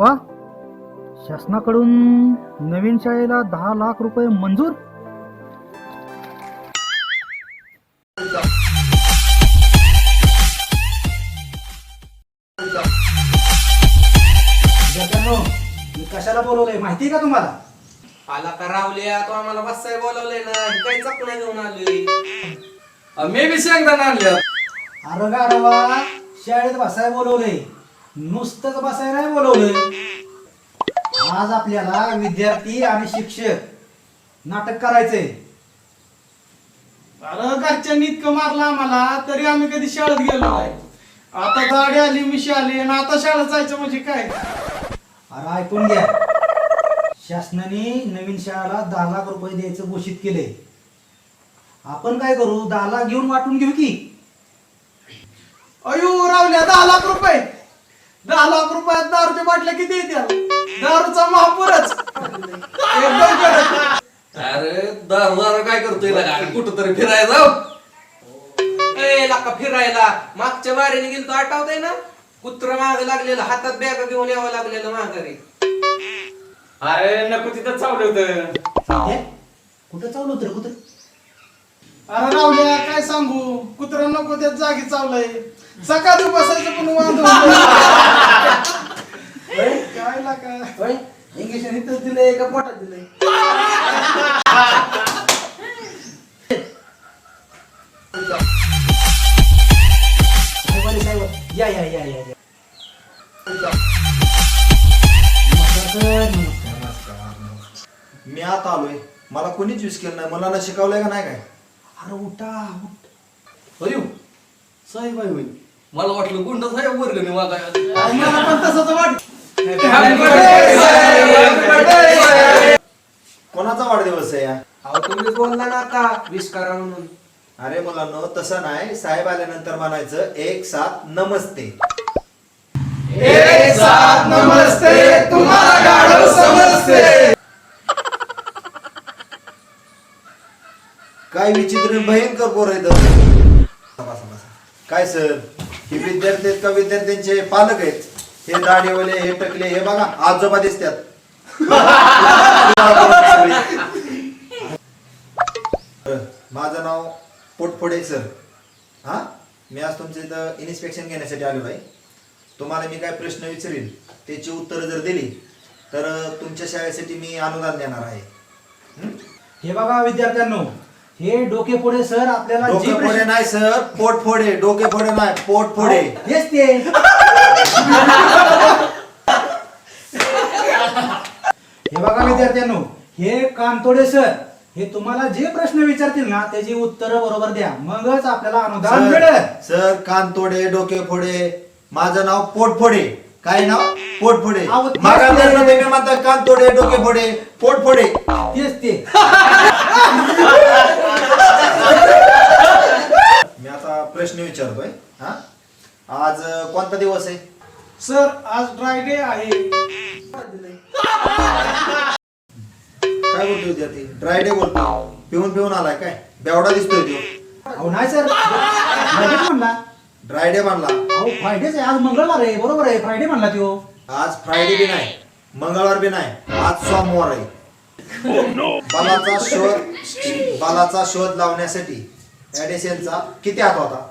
वा. शासनाकडून नवीन शाळेला दहा लाख रुपये मंजूर? मी कशाला बोलवलंय? माहिती आहे का तुम्हाला? आला का रावल्या तो आम्हाला बसाय बोलवलंय ना. ही काही चपण्या घेऊन आलोय मी बी शेंगदाणा आणल्या अरे गाढवा शाळेत बसाय बोलवलंय. नुसतंच बसाय नाही बोलवलंय. आज आपल्याला विद्यार्थी आणि शिक्षक नाटक करायचंय. अरे घरच्यांनी इतकं मारलं आम्हाला तरी आम्ही कधी शाळेत गेलो नाही. आता गाडी आली मिशी आली आणि आता शाळेत जायचं म्हणजे काय? अरे ऐकून घ्या. शासनाने नवीन शाळेला दहा लाख रुपये द्यायचं घोषित केलंय. आपण काय करू? दहा लाख घेऊन वाटून घेऊ की? अयो रावल्या दहा लाख रुपये! दहा लाख रुपयात दारूच्या बाटल्या किती येत्या दारूचा महापूरच. एकदम कडक. अरे दारू काय करतोय कुठं तरी फिरायला जाऊ. ए लाका फिरायला. मागच्या बारीने गेलो तो आठवतंय ना? कुत्र माग लागलेलं हातात बॅग घेऊन यावं लागलेलं माघारी. अरे नको तिथं चावलं होतं. कुठं? चालू होतं रे कुठं? अरे रावल्या काय सांगू? कुत्रा नको त्यात जागी चावलंय. सकाळी बसायचं पण वांद काय लाका इंग्लिश इथंच दिलंय का पोटात दिलंय. या या या या या. मी आता आलोय. मला कोणीच यूज केलं नाही. मला ना शिकवलंय का नाही काय? अरे उठा उठ. अयो साहेब आहे होय. मला वाटलं गुंड साहेब वर्गणी मागायला. मला पण तसंच वाट कोणाचा वाढदिवस आहे या? अहो तुम्ही बोलला ना आता विष करा म्हणून. अरे मुलांनो तसं नाही. साहेब आल्यानंतर म्हणायचं एक साथ नमस्ते. एक साथ नमस्ते तुम्हाला गाढव समजते. काय विचित्र भयंकर पोर आहेत. बसा, बसा. काय सर? हे विद्यार्थी आहेत का? विद्यार्थ्यांचे पालक आहेत. हे दाढीवाले हे टकले हे बघा आजोबा दिसतात. माझं नाव पोटफोडे सर. हा? मी आज तुमच्या इथं इन्स्पेक्शन घेण्यासाठी आलो आहे तुम्हाला मी काय प्रश्न विचारील त्याची उत्तरं जर दिली तर तुमच्या शाळेसाठी मी अनुदान देणार आहे. हं? हे बघा विद्यार्थ्यांनो हे डोके पुढे सर आपल्याला जी डोके फोडे प्रश्न- नाही सर पोट फोडे डोके फोडे नाही पोट फोडे हेच ते. हे बघा विद्यार्थ्यांनो हे कानतोडे सर हे तुम्हाला जे प्रश्न विचारतील ना त्याची उत्तरं बरोबर द्या. मगच आपल्याला अनुदान मिळेल. सर कान तोडे डोके फोडे माझं नाव पोट फोडे काय नाव? पोट फोडे अहो, म्हणता कान तोडे डोके फोडे. पोट फोडे तेच ते. मी आता प्रश्न विचारतोय हा? आज अं, कोणता दिवस आहे? सर आज ड्राय डे आहे. काय बोलतो विद्यार्थी? ड्राय डे बोलतो. पिऊन पिऊन आलाय काय? बेवडा दिसतोय तो. अहो नाही सर. म्हणला ड्राय डे मानला अहो फ्रायडेच आहे. आज मंगळवार आहे. बरोबर आहे. फ्रायडे म्हणला तो आज फ्रायडे बी नाही. मंगळवार बी नाही. आज सोमवार आहे. बालाचा शोध बालाचा शोध लावण्यासाठी ऍडिशनचा किती हात होता?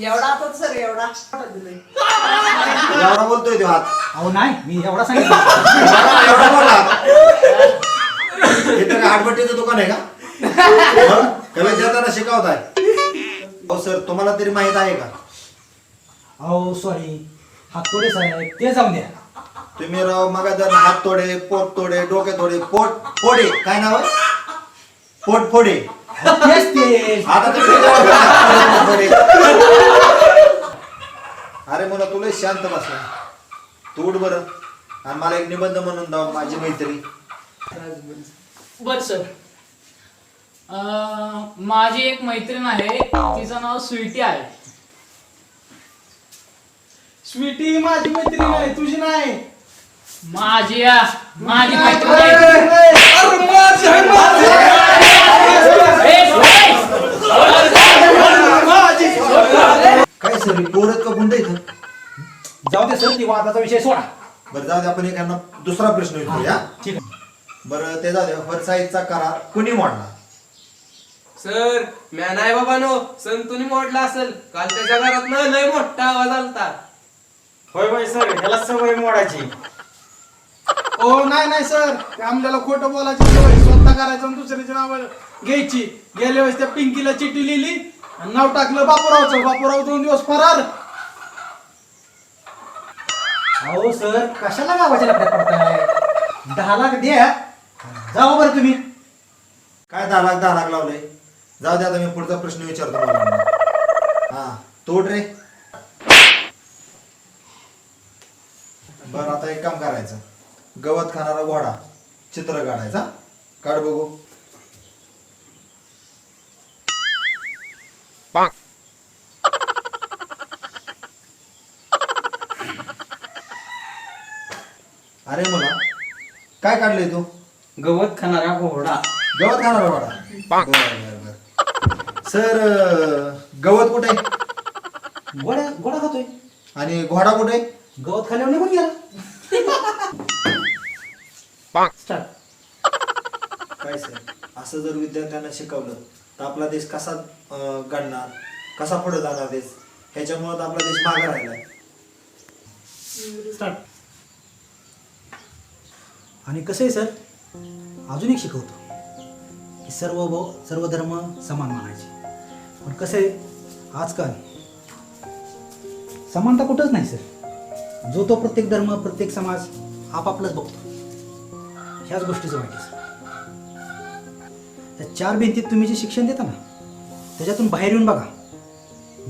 एवढा आता सर एवढा. एवढा बोलतोय तो हात. अहो नाही. मी एवढा सांगितलं. एवढा बोला हे तर आडबट्टीचं दुकान आहे का? मग विद्यार्थ्यांना शिकवताय. हो सर तुम्हाला तरी माहीत आहे का? अहो सॉरी हातोडे साहेब. ते जाऊन द्या. तुम्ही राव मग जर हात तोडे पोट तोडे डोके तोडे पोट फोडे. काय नाव आहे? पोट फोडे. अहो, तेच ते आता तुम्ही पोट फोडे. अरे मुला तुला शांत बसला. तू उठ बरं. आणि मला एक निबंध म्हणून दाव माझी मैत्री. बर सर. माझी एक मैत्रीण आहे तिचं नाव स्वीटी आहे. स्वीटी माझी मैत्रीण आहे तुझी नाही. माझी आ, माझी मैत्रीण आहे. ए, ए, काय सर पोरत का गुंड इथं जाऊ दे सर ती वादाचा विषय सोडा. बरं जाऊ दे आपण एखादा दुसरा प्रश्न विचारूया. ठीक आहे. बरं ते जाऊ दे फरसाईचा करार कुणी मोडला सर म्या नाही बाबा नो संतुनी मोडला असेल. काल त्याच्या घरात ना लय मोठा आवाज आलता. होय होय सर ह्याला सवय मोडायची. ओ नाही नाही सर. ते आमल्याला खोटं बोलायची सवय स्वतः करायचं आणि दुसऱ्याची नाव घ्यायची. गेल्या वेळेस त्या पिंकीला चिठ्ठी लिहिली आणि नाव टाकलं बापूरावचं. बापूराव दोन दिवस फरार. अहो सर कशाला गावाच्या लफड्यात पडताय? दहा लाख द्या. जाऊ बरं तुम्ही. काय दहा लाख दहा लाख लावलंय? जाऊ दे आता मी पुढचा प्रश्न विचारतो मला हा तोड रे. बरं आता एक काम करायचं. गवत खाणारा घोडा चित्र काढायचा काढ बघू. अरे मुला काय काढलंय तू? गवत खाणारा घोडा. गवत खाणारा घोडा. सर गवत कुठे? आहे? गोड्या गोडा खातोय. आणि घोडा कुठे? आहे? गवत खाल्यावर निघून गेला. स्टार्ट काय सर? असं जर विद्यार्थ्यांना शिकवलं तर आपला देश कसा अं, घडणार? कसा पुढे जाणार देश? ह्याच्यामुळे तर आपला देश मागे राहिलाय स्टार्ट आणि कसं आहे सर? अजून एक शिकवतो. की सर्व व सर्व धर्म समान मानायचे. पण कसं आहे? आजकाल. समानता कुठंच नाही सर. जो तो प्रत्येक धर्म प्रत्येक समाज आपापलंच बघतो. ह्याच गोष्टीचं वाईट आहे त्या चार भिंतीत तुम्ही जे शिक्षण देता ना त्याच्यातून बाहेर येऊन बघा.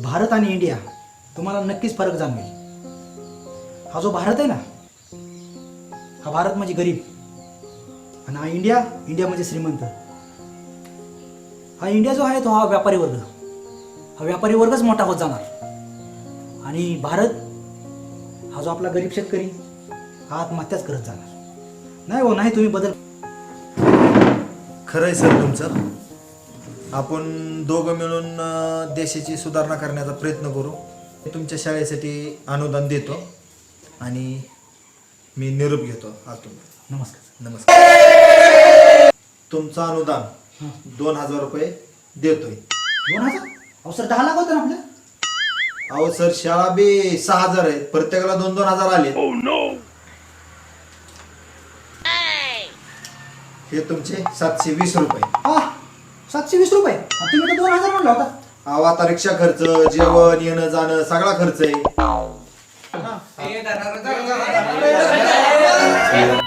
भारत आणि इंडिया तुम्हाला नक्कीच फरक जाणवेल. हा जो भारत आहे ना हा भारत म्हणजे गरीब आणि हा इंडिया इंडिया म्हणजे श्रीमंत. हा इंडिया जो आहे तो हा व्यापारी वर्ग. हा व्यापारी वर्गच मोठा होत जाणार. आणि भारत हा जो आपला गरीब शेतकरी हा आत्महत्याच करत जाणार. नाही हो नाही तुम्ही बदल खरंय सर तुमचं. आपण दोघं मिळून अं, देशाची सुधारणा करण्याचा प्रयत्न करू. तुमच्या शाळेसाठी अनुदान देतो आणि मी निरोप घेतो आज तुम्ही नमस्कार. नमस्कार. तुमचं अनुदान दोन हजार रुपये देतोय. दोन हजार? अहो सर दहा लाख होतं ना आपलं? अहो सर शाळा बी सहा हजार आहेत. प्रत्येकाला दोन दोन हजार आले हे तुमचे सातशे वीस रुपये. हा? सातशे वीस रुपये? तुम्ही तर दोन हजार म्हणला होता. अहो आता रिक्षा खर्च जेवण येणं जाणं सगळा खर्च आहे. Got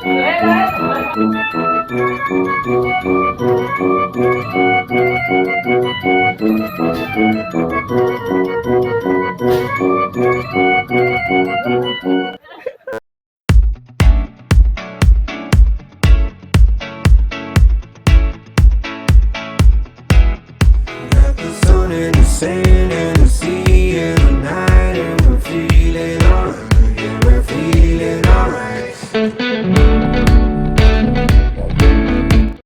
the in the.